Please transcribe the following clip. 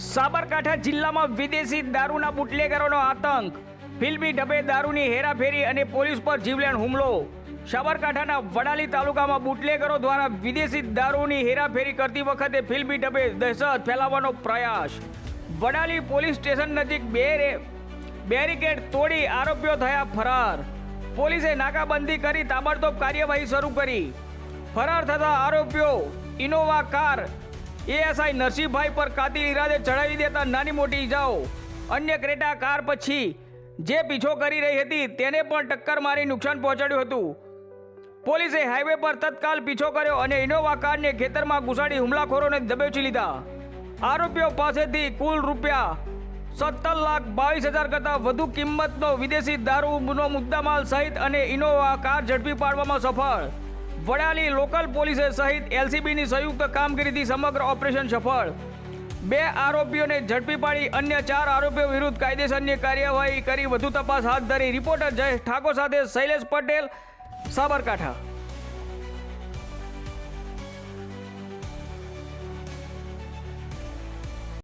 સાબરકાંઠા જિલ્લામાં વિદેશી દારૂના બુટલેગરોનો આતંક. ફિલ્મી ઢબે દારૂની હેરાફેરી અને પોલીસ પર જીવલેણ હુમલો. સાબરકાંઠાના વડાલી તાલુકામાં બુટલેગરો દ્વારા વિદેશી દારૂની હેરાફેરી કરતી વખતે ફિલ્મી ઢબે દહેશત ફેલાવવાનો પ્રયાસ. વડાલી પોલીસ સ્ટેશન નજીક બે બેરિકેડ તોડી આરોપીઓ થયા ફરાર. પોલીસે નાકાબંધી કરી તાબડતોબ કાર્યવાહી શરૂ કરી. ફરાર થતા આરોપીઓ ઇનોવા કાર એએસઆઈ નરસિંહભાઈ પર કાતિલ ઇરાદે ચડાવી દેતા નાની મોટી ઇજાઓ અન્ય ક્રેટા કાર પછી જે પીછો કરી રહી હતી તેને પણ ટક્કર મારી નુકસાન પહોંચાડ્યું હતું. પોલીસે હાઈવે પર તત્કાલ પીછો કર્યો અને ઇનોવા કારને ખેતરમાં ઘુસાડી હુમલાખોરોને દબેચી લીધા. આરોપીઓ પાસેથી કુલ રૂપિયા સત્તર લાખ બાવીસ હજાર કરતાં વધુ કિંમતનો વિદેશી દારૂનો મુદ્દામાલ સહિત અને ઇનોવા કાર ઝડપી પાડવામાં સફળ. વડાલી લોકલ પોલીસે સહિત એલસીબીની સંયુક્ત કામગીરીથી સમગ્ર ઓપરેશન સફળ. બે આરોપીઓને ઝડપી પાડી અન્ય ચાર આરોપીઓ વિરુદ્ધ કાયદેસરની કાર્યવાહી કરી વધુ તપાસ હાથ ધરી. રિપોર્ટર જયેશ ઠાકોર સાથે શૈલેષ પટેલ, સાબરકાંઠા.